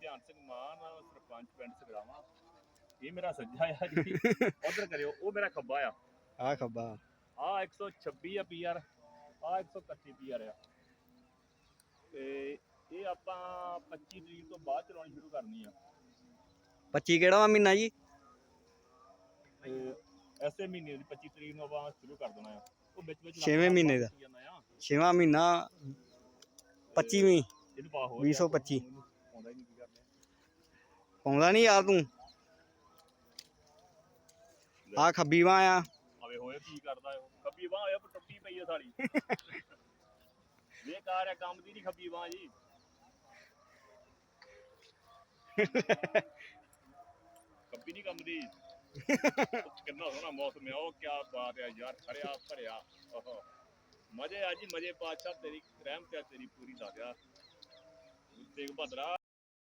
ਧਿਆਨ ਸਿੰਘ ਮਾਨ ਸਰਪੰਚ ਪਿੰਡ ਸਗਰਾਵਾਂ ਇਹ ਮੇਰਾ ਸੱਜਾ ਆ ਜੀ। ਉਧਰ ਕਰਿਓ ਉਹ ਮੇਰਾ ਖੱਬਾ ਆ। ਆ ਖੱਬਾ। ਆ 126 ਆ ਪੀਆਰ ਆ 131 ਪੀਆਰ ਆ। ਤੇ ਇਹ ਆਪਾਂ 25 ਤਰੀਕ ਤੋਂ ਬਾਅਦ ਚਲਾਉਣੀ ਸ਼ੁਰੂ ਕਰਨੀ ਆ। 25 ਕਿਹੜਾ ਵਾ ਮਹੀਨਾ ਜੀ? ਐਸੇ ਮਹੀਨੇ ਦੀ 25 ਤਰੀਕ ਨੂੰ ਆਪਾਂ ਸ਼ੁਰੂ ਕਰ ਦੇਣਾ ਆ। ਉਹ ਵਿੱਚ ਵਿੱਚ ਛੇਵੇਂ ਮਹੀਨੇ ਦਾ। ਛੇਵਾਂ ਮਹੀਨਾ 25ਵੀਂ ਇਹਨੂੰ ਪਾ ਹੋ 2025 ਪਾਉਂਦਾ ਨਹੀਂ ਯਾਰ ਤੂੰ। ਆ ਖੱਬੀ ਬਾਂਹ ਆ। ਆਵੇ ਹੋਏ ਕੀ ਕਰਦਾ ਉਹ ਖੱਬੀ ਬਾਹ ਹੋਇਆ ਪਰ ਟੁੱਟੀ ਪਈ ਆ ਸਾਲੀ। ਬੇਕਾਰ ਹੈ ਕੰਮ ਦੀ ਨਹੀਂ ਖੱਬੀ ਬਾਹ ਜੀ। ਖੱਬੀ ਨਹੀਂ ਕੰਮ ਦੀ। ਕਿੰਨਾ ਸੋਹਣਾ ਮੌਸਮ ਹੈ ਉਹ ਕੀ ਬਾਤ ਹੈ ਯਾਰ, ਖੜਿਆ ਭਰਿਆ। ਓਹੋ। ਮਜ਼ੇ ਆ ਜੀ, ਮਜ਼ੇ ਪਾਤਸ਼ਾਹ ਤੇਰੀ, ਰਹਿਮਤ ਹੈ ਤੇਰੀ ਪੂਰੀ ਦਾਦਿਆ ਤੇਗ ਭਦਰਾ